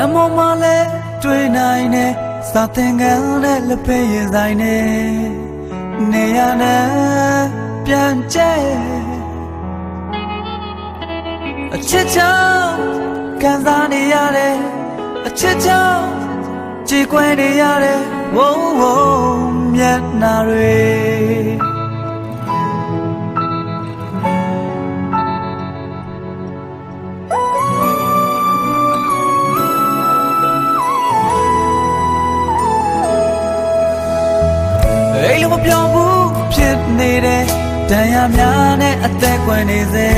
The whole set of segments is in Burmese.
လက်မော်မလဲတွေ့နိုင်တဲ့စာသင်ခန်းနဲ့လက်ဖက်ရည်ဆိုင်နဲ့နေရနဲ့ပြန်ကျဲအချစ်ချောင်းခံစားနေရတယ်အချစ်ချောင်းကြည်ခွဲနေရတယ်ဝုန်းဝုန်းမျက်နှာတွေ အိမ်လုံးမပြောင်းဘူးဖြစ်နေတဲ့တန်ရာများနဲ့အသက်ကွယ်နေစေ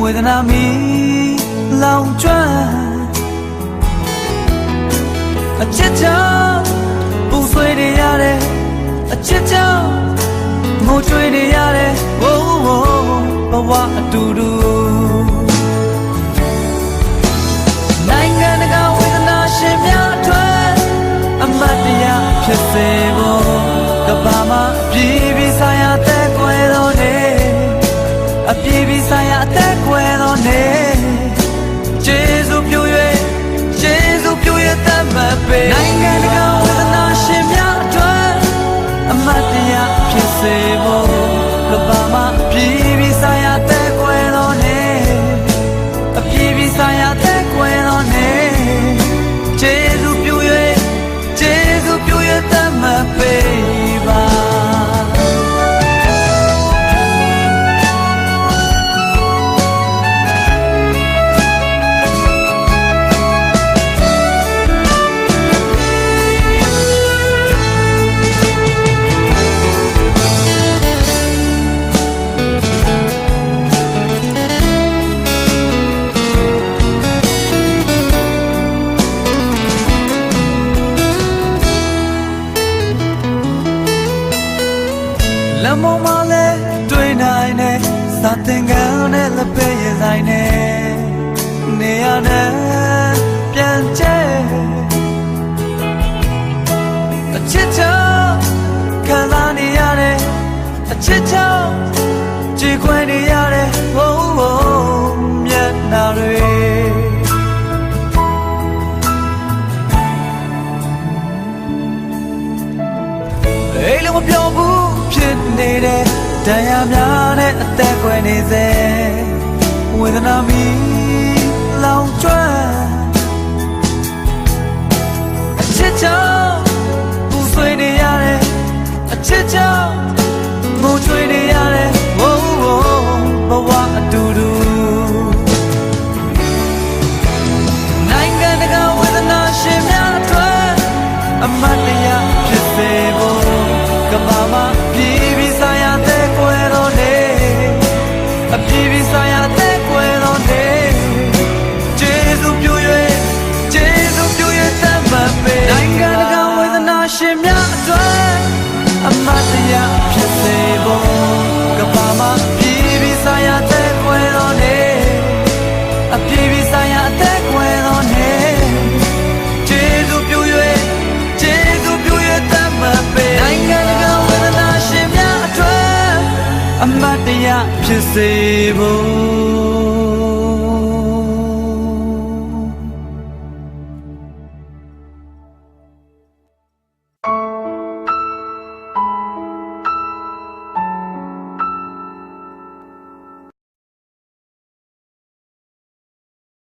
ဝေဒနာမီလောင်ကျွမ်းအချစ်ချောင်းပူဆွေးနေရတယ်အချစ်ချောင်းငိုကြွေးနေရတယ်ဝိုးဝိုးဘဝအတူတူ ဆိုင်ရာတဲ့ကွယ်တော်နေအပြည်ပြီးဆိုင်ရာအသက်ကွယ်တော်နေဂျေဇုပြု၍ဂျေဇုပြု၍တတ်မှတ်ပေနိုင်ငံတကာဝေဒနာရှင်များအထွတ်အမတ်တရားဖြစ်စေဖို့ကဘာမှာပြည် မ်းမောင်မလဲတွေ့နိုင်တဲ့စာသင်ခန်းနဲ့လက်ပဲရဆိုင်နဲ့နေရတဲ့ပြန်ကျဲအချစ်ချောင်းခံစားနေရတဲ့အချစ်ချောင်းကြည်ခွဲနေရ တဲ့တရားများနဲ့အသက်ကွယ်နေစေဝေဒနာမီလောင်ကျွမ်း ဖြစ်စေဖို့